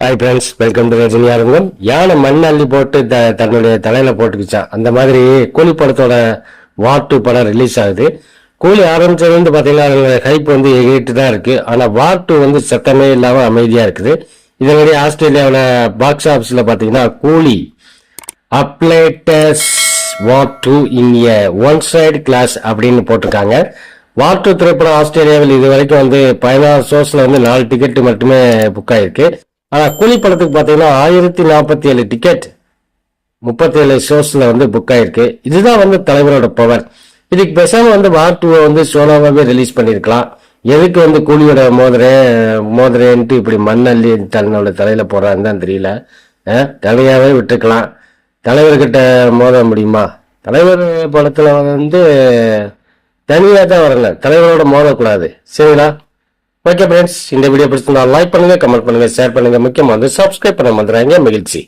Hi friends welcome to Rajini Arangam யானை மண் அள்ளி போட்டு த தன்னுடைய தலையில போட்டுக்கிச்சான் அந்த மாதிரி கூலி படத்தோட வாட்டு படம் ரிலீஸ் ஆகுது. கூலி ஆரம்பிச்சது வந்து பாத்தீங்கன்னா ஹைப் வந்து எகிட்டு தான் இருக்கு. ஆனா டூ வந்து சத்தமே இல்லாமல் அமைதியாக இருக்குது. இதனுடைய ஆஸ்திரேலியாவில் பாக்ஸ் ஆஃபீஸில் பார்த்தீங்கன்னா Coolie அப்ளேட்டஸ் what two in a one side class அப்படின்னு போட்டிருக்காங்க. வாட்டு திரைப்படம் ஆஸ்திரேலியாவில் இது வரைக்கும் வந்து பதினாறு ஷோஸில் வந்து நாலு டிக்கெட்டு மட்டுமே புக் ஆயிருக்கு. ஆனால் கூலி படத்துக்கு பார்த்தீங்கன்னா ஆயிரத்தி நாற்பத்தி ஏழு டிக்கெட் முப்பத்தி ஏழு ஷோஸில் வந்து புக் ஆயிருக்கு. இதுதான் வந்து தலைவரோட பவர் இதுக்கு பெசாமல் வந்து வாட்டுவை வந்து சோலோவாகவே ரிலீஸ் பண்ணியிருக்கலாம் எதுக்கு வந்து கூலியோட மோதிரே மோதிரேன்ட்டு இப்படி மண்ணள்ளி தன்னோட தலையில் போடுறான்னு தான் தெரியல. தலையாகவே விட்டுருக்கலாம் தலைவர்கிட்ட மோத முடியுமா? தலைவர் படத்தில் வந்து தனியாக தான் வரல. தலைவரோட மோதக்கூடாது. சரிங்களா? ஓகே ஃப்ரெண்ட்ஸ் இந்த வீடியோ பிடிச்சிருந்தா லைக் பண்ணுங்க கமெண்ட் பண்ணுங்க ஷேர் பண்ணுங்க. முக்கியமாக வந்து சப்ஸ்கிரைப் பண்ண வந்துடுறாங்க மகிழ்ச்சி.